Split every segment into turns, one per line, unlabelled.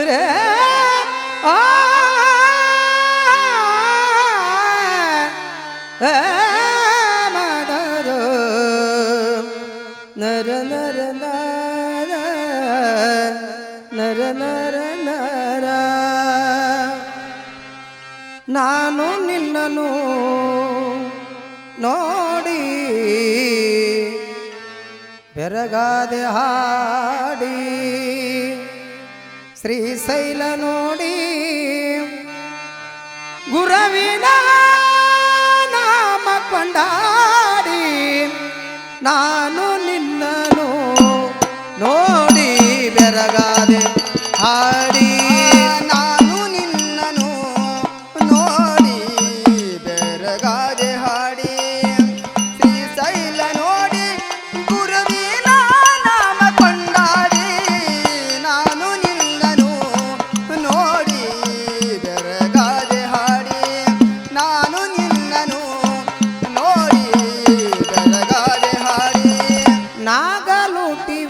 ರೇ ಆ ಆ, ಮದರ ನರ ನರ ನರ ನರ ನರ ನರ ನಾನು ನಿನ್ನನು ನೋಡಿ ಬೆರಗಾದೆ ಹಾಡಿ ಶ್ರೀಶೈಲ ನೋಡಿ ಗುರವಿನ ನಾಮ ಕೊಂಡಾಡಿ. ನಾನು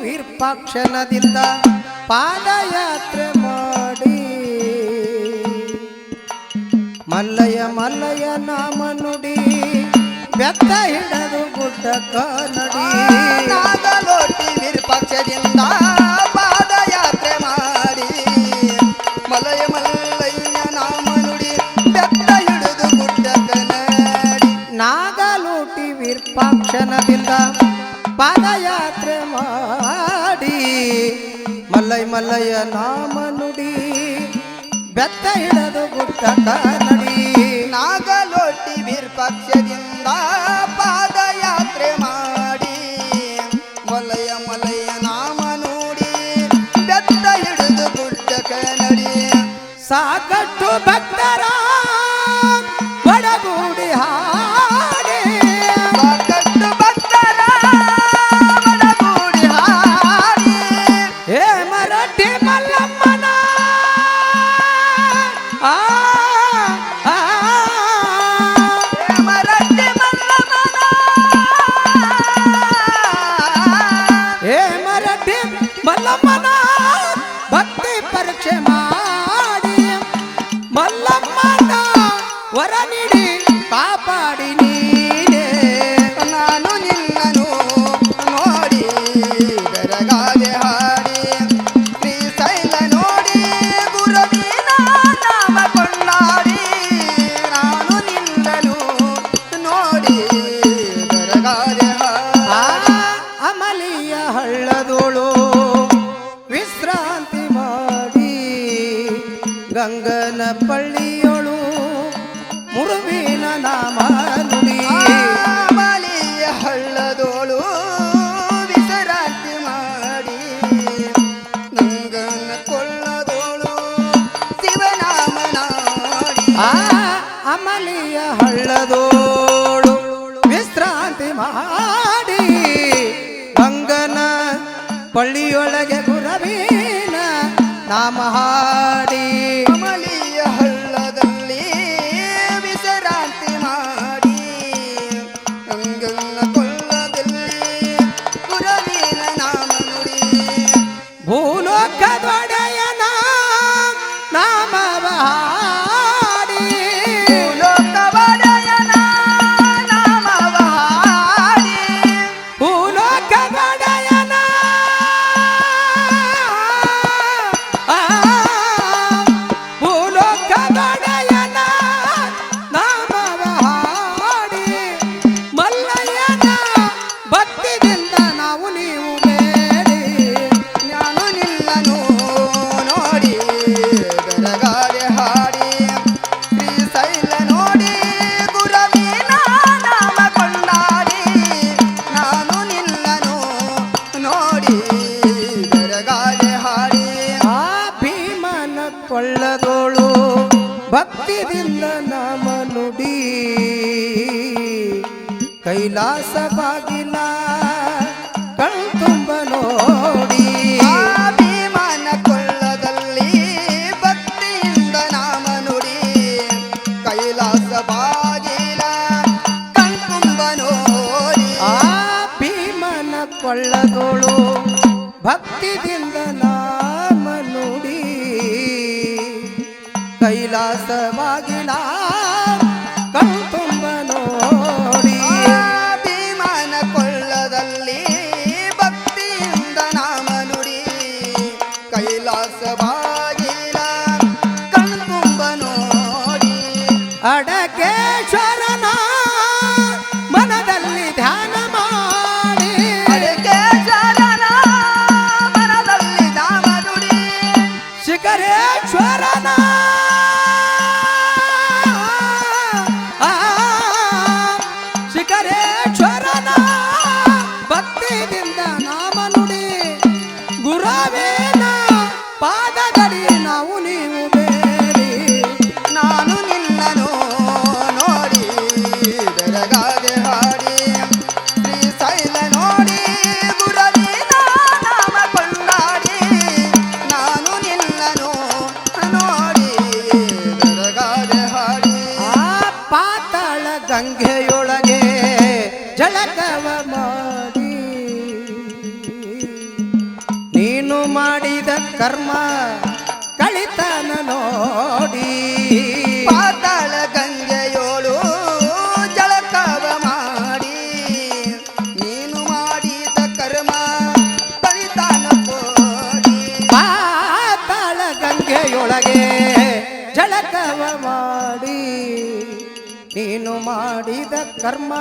ವಿರ್ಪಾಕ್ಷಣದಿಂದ ಪಾದಯಾತ್ರೆ ಮಾಡಿ. ಮಲ್ಲಯ ಮಲ್ಲಯ ನಾಮ ನುಡಿ ಬೆತ್ತ ಹಿಡದು ಗುಡ್ಡ ನಡಿ.
ನಾಗಲೋಟಿ ವಿರೂಪಾಕ್ಷದಿಂದ ಮಲ್ಲಯ್ಯ ನಾಮ ನುಡಿ ಬೆತ್ತ ಹಿಡದು
ಗುಡ್ಡಕ್ಕ ಗಂಗನ ಪಳ್ಳಿಯೊಳು ಮುರುವಿನ ನಾಮ ನುಡಿ
ಮಾಲಿಯ ಹಳ್ಳದೋಳು ವಿಶ್ರಾಂತಿ ಮಾಡಿ. ಗಂಗನ ಕೊಳ್ಳದೋಳು ಶಿವನಾಮ ನಾಡಿ.
ಆ ಅಮಲಿಯ ಹಳ್ಳದೋಳು ವಿಶ್ರಾಂತಿ ಮಾಡಿ. ಗಂಗನ ಪಳ್ಳಿಯೊಳಗೆ ಗುರವೀನ ನಾಮ ಹಾಡಿ ಕೊಳ್ಳದೋಳು ಭಕ್ತಿದಿಂದ ನಾಮ ನುಡಿ ಕೈಲಾಸ ಬಾಗಿಲ ಕಣ್ತುಂಬ ನೋಡಿ.
ಕೊಳ್ಳದಲ್ಲಿ ಭಕ್ತಿಯಿಂದ ನಾಮ ನುಡಿ ಕೈಲಾಸ ಬಾಗಿಲ ಕಣ್ತುಂಬ ನೋಡಿ.
ಆ ಕೊಳ್ಳದೋಳು ಭಕ್ತಿದಿಂದ ನಾಮ कैलास मागे ಕರ್ಮ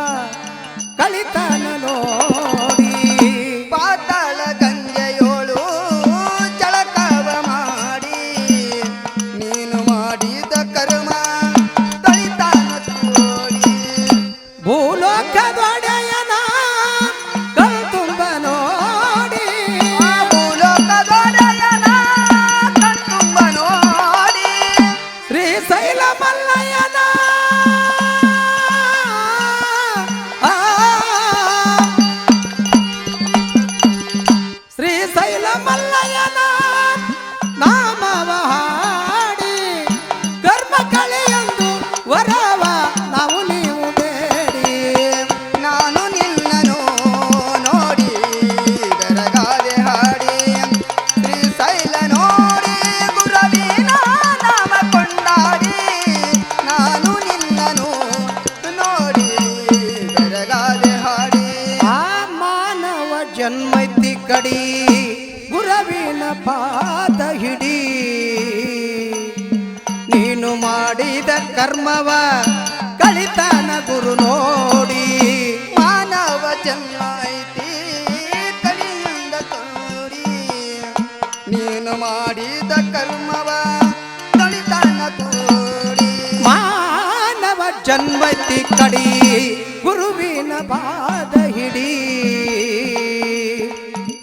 ಹಿಡಿ
ಗುರುವಿನ
ಪಾದ ಹಿಡಿ.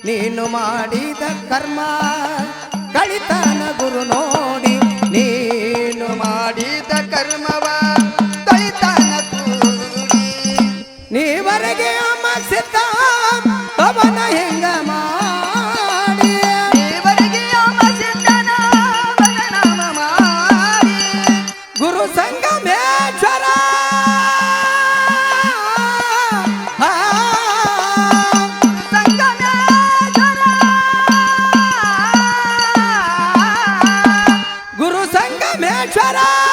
ನೀನು ಮಾಡಿದ ಕರ್ಮ ಕಳಿತನ ಗುರು ನೋಡಿ. Cheddar!